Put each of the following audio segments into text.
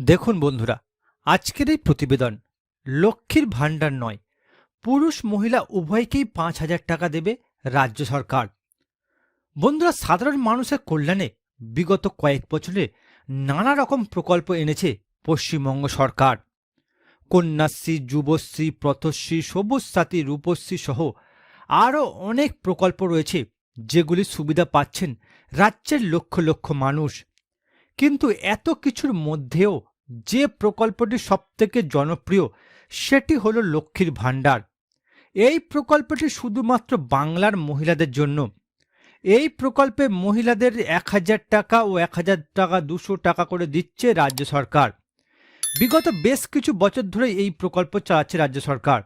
দেখুন বন্ধুরা, আজকের এই প্রতিবেদন লক্ষ্মীর ভাণ্ডার নয়, পুরুষ মহিলা উভয়কেই পাঁচ হাজার টাকা দেবে রাজ্য সরকার। বন্ধুরা, সাধারণ মানুষের কল্যাণে বিগত কয়েক বছরে নানা রকম প্রকল্প এনেছে পশ্চিমবঙ্গ সরকার। কন্যাশ্রী, যুবশ্রী পথশ্রী সবুজ সাথী রূপশ্রী সহ আরও অনেক প্রকল্প রয়েছে যেগুলি সুবিধা পাচ্ছেন রাজ্যের লক্ষ লক্ষ মানুষ। কিন্তু এত কিছুর মধ্যেও যে প্রকল্পটি সবথেকে জনপ্রিয়, সেটি হলো লক্ষ্মীর ভাণ্ডার। এই প্রকল্পটি শুধুমাত্র বাংলার মহিলাদের জন্য। এই প্রকল্পে মহিলাদের এক হাজার টাকা ও এক হাজার টাকা দুশো টাকা করে দিচ্ছে রাজ্য সরকার। বিগত বেশ কিছু বছর ধরে এই প্রকল্প চালাচ্ছে রাজ্য সরকার।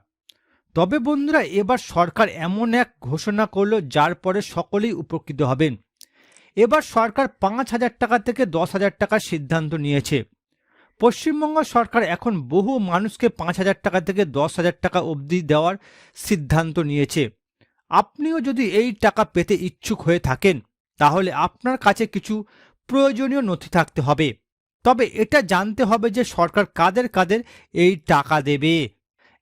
তবে বন্ধুরা, এবার সরকার এমন এক ঘোষণা করল, যার পরে সকলেই উপকৃত হবেন। এবার সরকার পাঁচ হাজার টাকা থেকে দশ হাজার টাকার সিদ্ধান্ত নিয়েছে। পশ্চিমবঙ্গ সরকার এখন বহু মানুষকে পাঁচ হাজার টাকা থেকে দশ হাজার টাকা অবধি দেওয়ার সিদ্ধান্ত নিয়েছে। আপনিও যদি এই টাকা পেতে ইচ্ছুক হয়ে থাকেন, তাহলে আপনার কাছে কিছু প্রয়োজনীয় নথি থাকতে হবে। তবে এটা জানতে হবে যে সরকার কাদের কাদের এই টাকা দেবে।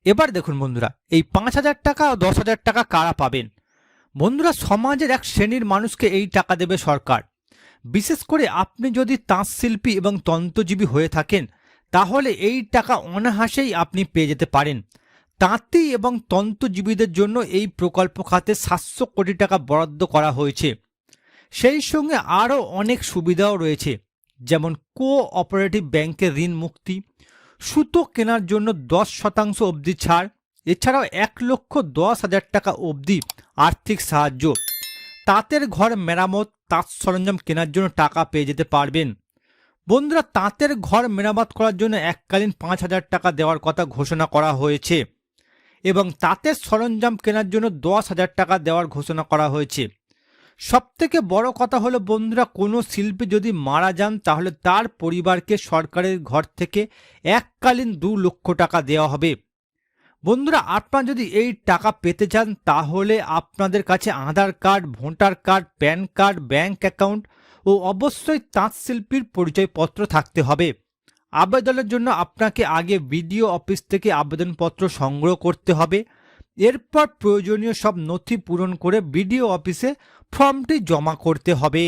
এবার দেখুন বন্ধুরা, এই পাঁচ হাজার টাকা দশ হাজার টাকা কারা পাবেন? বন্ধুরা, সমাজের এক শ্রেণির মানুষকে এই টাকা দেবে সরকার। বিশেষ করে আপনি যদি তাঁত শিল্পী এবং তন্ত্রজীবী হয়ে থাকেন, তাহলে এই টাকা অনাহাসেই আপনি পেয়ে যেতে পারেন। তাঁতি এবং তন্ত্রজীবীদের জন্য এই প্রকল্প খাতে সাতশো কোটি টাকা বরাদ্দ করা হয়েছে। সেই সঙ্গে আরও অনেক সুবিধাও রয়েছে, যেমন কো অপারেটিভ ব্যাংকের ঋণ মুক্তি, সুতো কেনার জন্য দশ শতাংশ অবধি ছাড়, এছাড়াও এক লক্ষ দশ হাজার টাকা অবধি আর্থিক সাহায্য। তাঁতের ঘর মেরামত তাঁত সরঞ্জাম কেনার জন্য টাকা পেয়ে যেতে পারবেন। বন্ধুরা, তাঁতের ঘর মেরামত করার জন্য এককালীন পাঁচ হাজার টাকা দেওয়ার কথা ঘোষণা করা হয়েছে এবং তাঁতের সরঞ্জাম কেনার জন্য দশ হাজার টাকা দেওয়ার ঘোষণা করা হয়েছে। সবথেকে বড় কথা হলো, বন্ধুরা, কোনো শিল্পী যদি মারা যান, তাহলে তার পরিবারকে সরকারের ঘর থেকে এককালীন দু লক্ষ টাকা দেওয়া হবে। বন্ধুরা, আপনারা যদি এই টাকা পেতে চান, তাহলে আপনাদের কাছে Aadhaar card, voter card, PAN card, bank account ও অবশ্যই তাঁত শিল্পীর পরিচয়পত্র থাকতে হবে। আবেদনের জন্য আপনাকে আগে বিডিও অফিস থেকে আবেদনপত্র সংগ্রহ করতে হবে। এরপর প্রয়োজনীয় সব নথি পূরণ করে বিডিও অফিসে ফর্মটি জমা করতে হবে।